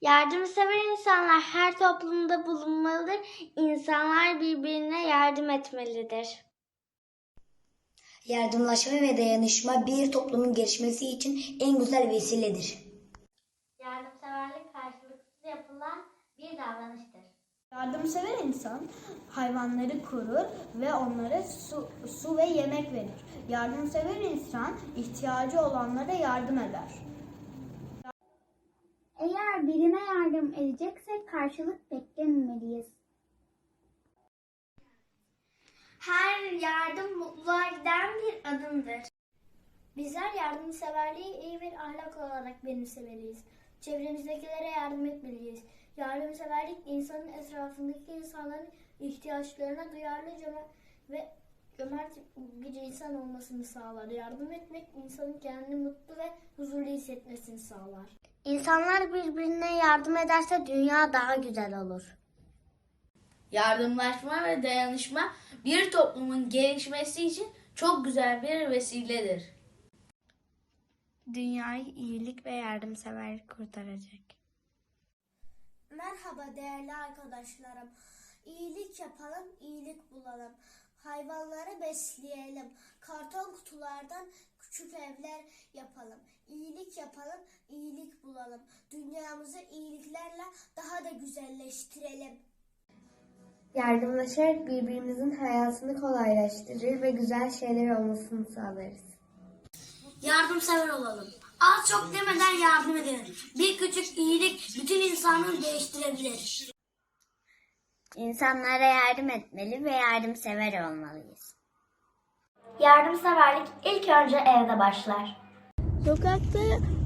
Yardımsever insanlar her toplumda bulunmalıdır. İnsanlar birbirine yardım etmelidir. Yardımlaşma ve dayanışma bir toplumun gelişmesi için en güzel vesiledir. Yardımseverlik karşılıksız yapılan bir davranıştır. Yardımsever insan hayvanları korur ve onlara su, su ve yemek verir. Yardımsever insan ihtiyacı olanlara yardım eder. Birine yardım edeceksek karşılık beklememeliyiz. Her yardım mutluluğa giden bir adımdır. Bizler yardımseverliği iyi bir ahlak olarak benimsemeliyiz. Çevremizdekilere yardım etmeliyiz. Yardımseverlik insanın etrafındaki insanların ihtiyaçlarına duyarlı cömert ve cömert bir insan olmasını sağlar. Yardım etmek insanın kendini mutlu ve huzurlu hissetmesini sağlar. İnsanlar birbirine yardım ederse dünya daha güzel olur. Yardımlaşma ve dayanışma bir toplumun gelişmesi için çok güzel bir vesiledir. Dünyayı iyilik ve yardımseverlik kurtaracak. Merhaba değerli arkadaşlarım. İyilik yapalım, iyilik bulalım. Hayvanları besleyelim. Karton kutulardan küçük evler yapalım. İyilik yapalım, iyilik bulalım. Dünyamızı iyiliklerle daha da güzelleştirelim. Yardımlaşarak birbirimizin hayatını kolaylaştırır ve güzel şeyler olmasını sağlarız. Yardımsever olalım. Az çok demeden yardım edelim. Bir küçük iyilik bütün insanlığı değiştirebilir. İnsanlara yardım etmeli ve yardımsever olmalıyız. Yardımseverlik ilk önce evde başlar. Sokakta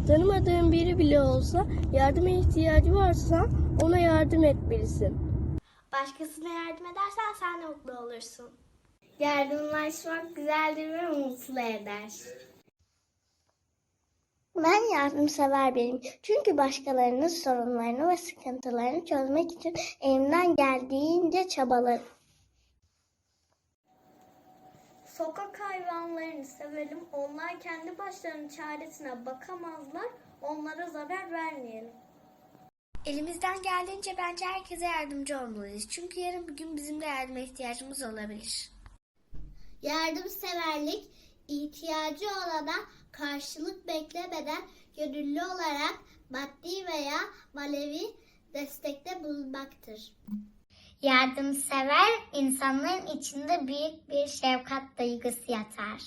tanımadığın biri bile olsa yardıma ihtiyacı varsa ona yardım etmelisin. Başkasına yardım edersen sen de mutlu olursun. Yardımlaşmak güzeldir ve mutlu eder. Ben yardımsever biriyim. Çünkü başkalarının sorunlarını ve sıkıntılarını çözmek için elimden geldiğince çabalarım. Sokak hayvanlarını sevelim. Onlar kendi başlarının çaresine bakamazlar. Onlara zarar vermeyelim. Elimizden geldiğince bence herkese yardımcı olmalıyız. Çünkü yarın bir gün bizim de yardıma ihtiyacımız olabilir. Yardımseverlik ihtiyacı olana karşılık beklemeden gönüllü olarak maddi veya manevi destekte bulunmaktır. Yardımsever insanların içinde büyük bir şefkat duygusu yatar.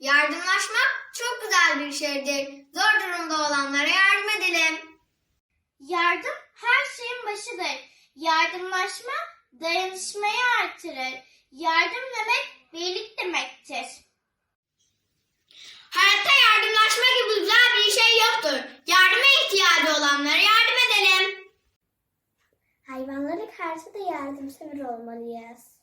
Yardımlaşmak çok güzel bir şeydir. Zor durumda olanlara yardım edelim. Yardım her şeyin başıdır. Yardımlaşma dayanışmayı artırır. Yardım demek birlik demektir. Hayatta yardımlaşma gibi güzel bir şey yoktur. Yardıma ihtiyacı olanlara yardım edelim. Hayvanlara karşı da yardımsever olmalıyız.